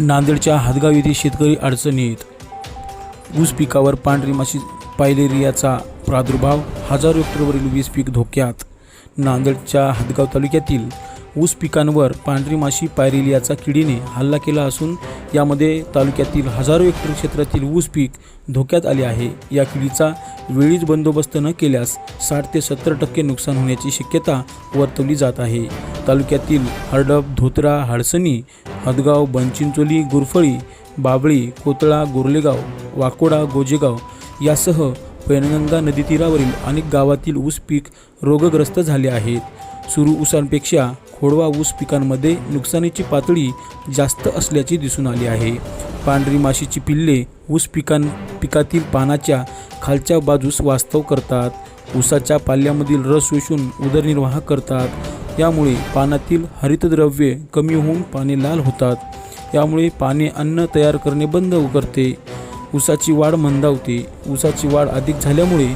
नांदेडच्या हादगाव येथे शेतकरी अडचणीत. ऊस पिकावर पांढरी माशी पायलेरियाचा प्रादुर्भाव हजारो हेक्टरवरील वीस पीक धोक्यात. नांदेडच्या हदगाव तालुक्यातील ऊस पिकांवर पांढरी माशी पायरेलियाचा किडीने हल्ला केला असून यामध्ये तालुक्यातील हजारो हेक्टर क्षेत्रातील ऊस पीक धोक्यात आले आहे. या किडीचा वेळीच बंदोबस्त न केल्यास साठ ते सत्तर टक्के नुकसान होण्याची शक्यता वर्तवली जात आहे. तालुक्यातील हरडप धोत्रा हाडसणी हदगाव बनचिंचोली गुरफळी बाबळी कोतळा गोरलेगाव वाकोडा गोजेगाव यासह पैनगंगा नदीतीरावरील अनेक गावातील ऊस पीक रोगग्रस्त झाले आहेत. सुरू ऊसांपेक्षा खोडवा ऊस पिकांमध्ये नुकसानीची पातळी जास्त असल्याचे दिसून आले आहे. पांढरी माशीची पिल्ले ऊस पिकां पिकातील पानाच्या खालच्या बाजूस वास्तव करतात. ऊसाच्या पाल्यामधील रस शोषून उदरनिर्वाह करतात. यामुळे पानातील हरितद्रव्ये कमी होऊन पाने लाल होतात. यामुळे पाने अन्न तयार करणे बंद करते ऊसाची वाढ मंदावते. ऊसाची वाढ अधिक झाल्यामुळे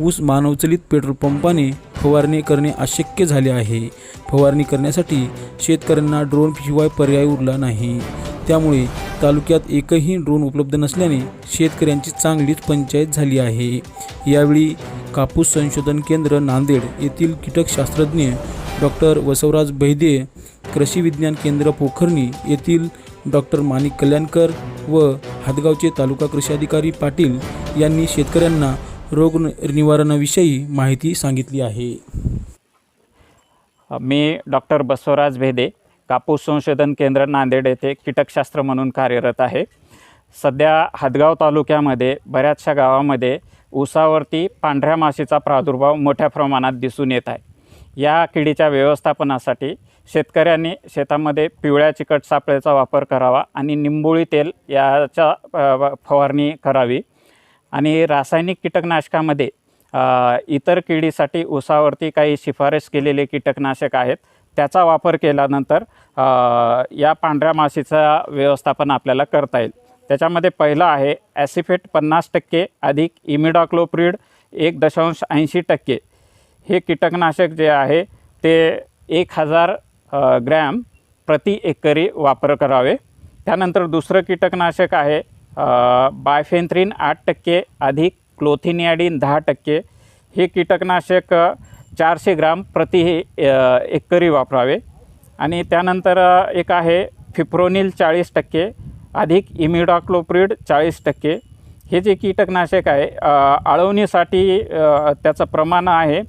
ऊस मानवचलित पेट्रोल पंपाने फवारणी करणे अशक्य झाले आहे. फवारणी करण्यासाठी शेतकऱ्यांना ड्रोन शिवाय पर्याय उरला नाही. त्यामुळे तालुक्यात एकही ड्रोन उपलब्ध नसल्याने शेतकऱ्यांची चांगलीच पंचायत झाली आहे. यावेळी कापूस संशोधन केंद्र नांदेड येथील कीटकशास्त्रज्ञ डॉक्टर वसवराज बैदे कृषी विज्ञान केंद्र पोखर्णी येथील डॉक्टर माणिक कल्याणकर व हादगावचे तालुका कृषी अधिकारी पाटील यांनी शेतकऱ्यांना रोग निवारणाविषयी माहिती सांगितली आहे. मी डॉक्टर बसवराज भेदे कापूस संशोधन केंद्र नांदेड येथे कीटकशास्त्र म्हणून कार्यरत आहे. सध्या हदगाव तालुक्यामध्ये बऱ्याचशा गावामध्ये ऊसावरती पांढऱ्या माशीचा प्रादुर्भाव मोठ्या प्रमाणात दिसून येत आहे. या किडीच्या व्यवस्थापनासाठी शेतकऱ्यांनी शेतामध्ये पिवळ्या चिकट सापळेचा वापर करावा आणि निंबोळी तेल याच्या फवारणी करावी. आणि रासायनिक कीटकनाशकामध्ये इतर किडीसाठी ऊसावरती काही शिफारस केलेले कीटकनाशक आहेत त्याचा वापर केल्यानंतर या पांढऱ्या माशीचं व्यवस्थापन आपल्याला करता येईल. त्याच्यामध्ये पहिलं आहे ॲसिफेट पन्नास टक्के अधिक इमिडॉक्लोप्रिड एक दशांश ऐंशी टक्के. हे कीटकनाशक जे आहे ते एक हजार ग्रॅम प्रति एकरी वापर करावे. त्यानंतर दुसरं कीटकनाशक आहे अ, बायफेन्थ्रिन आठ टक्के अधिक क्लोथिनियाडीन दहा टक्के. हे कीटकनाशक चारशे ग्राम प्रति एकरी वापरावे. आणि त्यानंतर एक आहे फिप्रोनिल चाळीस टक्के अधिक इमिडॉक्लोप्रिड चाळीस टक्के. हे जे कीटकनाशक आहे आळवणीसाठी त्याचं प्रमाण आहे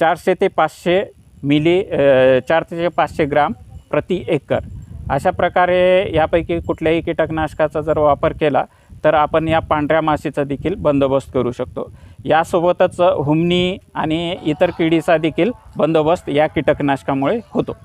चारशे ते पाचशे मिली चारशे चार ते पाचशे ग्राम प्रति एकर. अशा प्रकारे यापैकी कुठल्याही कीटकनाशकाचा जर वापर केला तर आपण या पांढऱ्या माशीचा देखील बंदोबस्त करू शकतो. यासोबतच हुमणी आणि इतर किडीचा देखील बंदोबस्त या कीटकनाशकामुळे होतो.